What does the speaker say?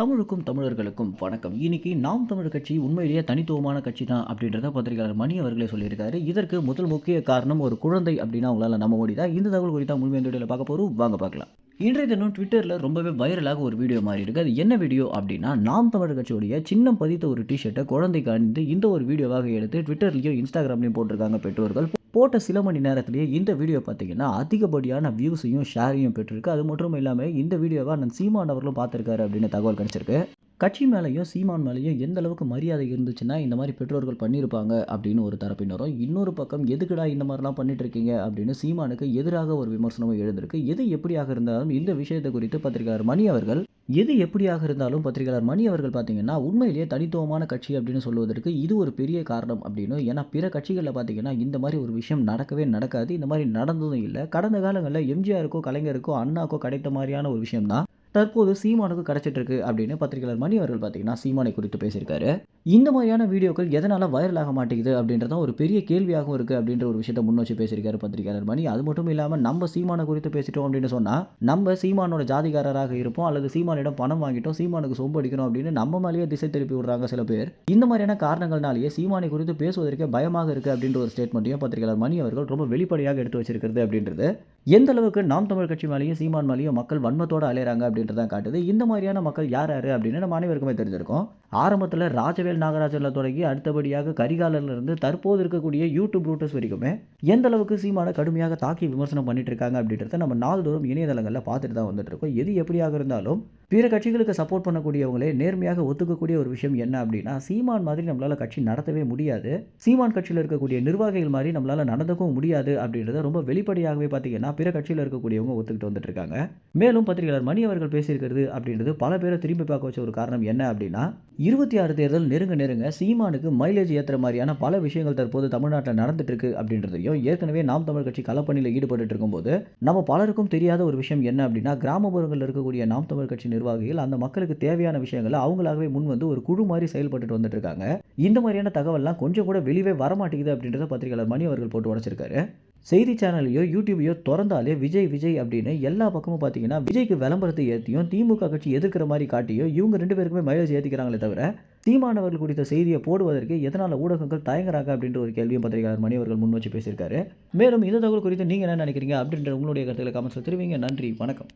தமிழுக்கும் தமிழர்களுக்கும் வணக்கம். இன்னைக்கு நாம் தமிழ் கட்சி உண்மையிலேயே தனித்துவமான கட்சி தான் அப்படின்றத பத்திரிகையாளர் மணி அவர்களே சொல்லியிருக்காரு. இதற்கு முதல் முக்கிய காரணம் ஒரு குழந்தை அப்படின்னா உங்களால் நம்ப முடியுதா? இந்த தகவல் குறித்தா முழுமையான வீடியோவில் பார்க்க போகிறோம் வாங்க பார்க்கலாம். இன்றைய தினம் ட்விட்டரில் ரொம்பவே வைரலாக ஒரு வீடியோ மாறி இருக்கு. அது என்ன வீடியோ அப்படின்னா நாம் தமிழர் கட்சியுடைய சின்னம் பதித்த ஒரு டிஷர்ட்டை குழந்தைக்கு அணிந்து இந்த ஒரு வீடியோவாக எடுத்து ட்விட்டர்லையும் இன்ஸ்டாகிராம்லையும் போட்டிருக்காங்க பெற்றோர்கள். போட்ட சில மணி நேரத்திலேயே இந்த வீடியோ பார்த்தீங்கன்னா அதிகப்படியான வியூஸையும் ஷேரையும் பெற்றிருக்கு. அது மட்டும் இல்லாமல் இந்த வீடியோவை நான் சீமான் அவர்களும் பார்த்துருக்காரு அப்படின்னு தகவல் கிடச்சிருக்கு. கட்சி மேலேயும் சீமான் மேலேயும் எந்த அளவுக்கு மரியாதை இருந்துச்சுன்னா இந்த மாதிரி பெற்றோர்கள் பண்ணியிருப்பாங்க அப்படின்னு ஒரு தரப்பினரும் இன்னொரு பக்கம் எதுக்குடா இந்த மாதிரிலாம் பண்ணிட்டு இருக்கீங்க அப்படின்னு சீமானுக்கு எதிராக ஒரு விமர்சனமும் எழுந்திருக்கு. எது எப்படியாக இருந்தாலும் இந்த விஷயத்தை குறித்து பத்திரிகையாளர் மணி அவர்கள் எது எப்படியாக இருந்தாலும் பத்திரிகையாளர் மணி அவர்கள் பார்த்தீங்கன்னா உண்மையிலேயே தனித்துவமான கட்சி அப்படின்னு சொல்வதற்கு இது ஒரு பெரிய காரணம் அப்படின்னு. ஏன்னா பிற கட்சிகளில் பார்த்தீங்கன்னா இந்த மாதிரி ஒரு விஷயம் நடக்கவே நடக்காது. இந்த மாதிரி நடந்ததும் இல்லை. கடந்த காலங்களில் எம்ஜிஆருக்கோ கலைஞருக்கோ அண்ணாக்கோ கிடைத்த மாதிரியான ஒரு விஷயம் தான் தற்போது சீமானுக்கு கிடைச்சிட்டு இருக்கு அப்படின்னு பத்திரிகையாளர் மணி அவர்கள் பார்த்தீங்கன்னா சீமானை குறித்து பேசியிருக்காரு. இந்த மாதிரியான வீடியோக்கள் எதனால் வைரல் ஆக மாட்டேங்குது அப்படின்றத ஒரு பெரிய கேள்வியாகவும் இருக்குது அப்படின்ற ஒரு விஷயத்தை முன் வச்சு பேசியிருக்காரு பத்திரிகையாளர் மணி. அது மட்டும் இல்லாமல் நம்ம சீமானை குறித்து பேசிட்டோம் அப்படின்னு சொன்னால் நம்ம சீமானோட ஜாதிகாரராக இருப்போம் அல்லது சீமானிடம் பணம் வாங்கிட்டோம் சீமானுக்கு சொம்பு அடிக்கணும் அப்படின்னு நம்ம மேலேயே திசை திருப்பி விடுறாங்க சில பேர். இந்த மாதிரியான காரணங்கள்னாலேயே சீமானை குறித்து பேசுவதற்கே பயமாக இருக்குது அப்படின்ற ஒரு ஸ்டேட்மெண்ட்டையும் பத்திரிகையாளர் மணி அவர்கள் ரொம்ப வெளிப்படையாக எடுத்து வச்சிருக்கிறது அப்படின்றது. எந்த அளவுக்கு நாம் தமிழ் கட்சி மேலேயும் சீமான் மேலேயும் மக்கள் வன்மத்தோடு அலையிறாங்க அப்படின்றதான் காட்டுது. இந்த மாதிரியான மக்கள் யார் யார் அப்படின்னு நம்ம அனைவருக்குமே தெரிஞ்சிருக்கோம். ஆரம்பத்தில் ராஜவேல் நாகராஜனில் தொடங்கி அடுத்தபடியாக கரிகாலர்லேருந்து தற்போது இருக்கக்கூடிய யூடியூப் ரூட்டர்ஸ் வரைக்குமே எந்த அளவுக்கு சீமான கடுமையாக தாக்கி விமர்சனம் பண்ணிட்டு இருக்காங்க அப்படின்றத நம்ம நாள்தோறும் இணையதளங்களில் பார்த்துட்டு தான் வந்துட்டு இருக்கோம். எது எப்படியாக இருந்தாலும் பிற கட்சிகளுக்கு சப்போர்ட் பண்ணக்கூடியவங்களே நேர்மையாக ஒத்துக்கக்கூடிய ஒரு விஷயம் என்ன அப்படின்னா சீமான் மாதிரி நம்மளால் கட்சி நடத்தவே முடியாது. சீமான் கட்சியில் இருக்கக்கூடிய நிர்வாகிகள் மாதிரி நம்மளால் நடந்துக்கவும் முடியாது அப்படின்றத ரொம்ப வெளிப்படையாகவே பார்த்தீங்கன்னா பிற கட்சியில் இருக்கக்கூடியவங்க ஒத்துக்கிட்டு வந்துட்டு இருக்காங்க. மேலும் பத்திரிகையாளர் மணி அவர்கள் பேசியிருக்கிறது அப்படின்றது பல பேரை திரும்பி பார்க்க வச்ச ஒரு காரணம் என்ன அப்படின்னா இருபத்தி ஆறு தேர்தல் நெருங்க நெருங்க சீமானுக்கு மைலேஜ் ஏற்றுற மாதிரியான பல விஷயங்கள் தற்போது தமிழ்நாட்டில் நடந்துட்டு இருக்கு அப்படின்றதையும் ஏற்கனவே நாம் தமிழ் கட்சி களப்பணியில் ஈடுபட்டு இருக்கும்போது நம்ம பலருக்கும் தெரியாத ஒரு விஷயம் என்ன அப்படின்னா கிராமப்புறங்களில் இருக்கக்கூடிய நாம் தமிழ் கட்சி நிர்வாகிகள் அந்த மக்களுக்கு தேவையான விஷயங்களை அவங்களாகவே முன் வந்து ஒரு குழு மாதிரி செயல்பட்டு வந்துட்டு இருக்காங்க. இந்த மாதிரியான தகவல்லாம் கொஞ்சம் கூட வெளியே வரமாட்டேங்குது அப்படின்றத பத்திரிகையாளர் மணி அவர்கள் போட்டு உடைச்சிருக்காரு. செய்தி சேனலையோ யூடியூபையோ திறந்தாலே விஜய் விஜய் அப்படின்னு எல்லா பக்கமும் பார்த்தீங்கன்னா விஜய்க்கு விளம்பரத்தை ஏற்றியும் திமுக கட்சி எதிர்க்கிற மாதிரி காட்டியும் இவங்க ரெண்டு பேருக்குமே மைலேஜ் ஏற்றிக்கிறாங்களே தவிர சீமானவர்கள் குறித்த செய்தியை போடுவதற்கு எதனால் ஊடகங்கள் தயங்குறாங்க அப்படின்ற ஒரு கேள்வியும் பத்திரிகையாளர் மணி அவர்கள் முன் வச்சு பேசியிருக்காரு. மேலும் இந்த தகவல் குறித்து நீங்கள் என்ன நினைக்கிறீங்க அப்படின்ற உங்களுடைய கருத்துக்களை கமெண்ட்ஸில் தெரிவிங்க. நன்றி. வணக்கம்.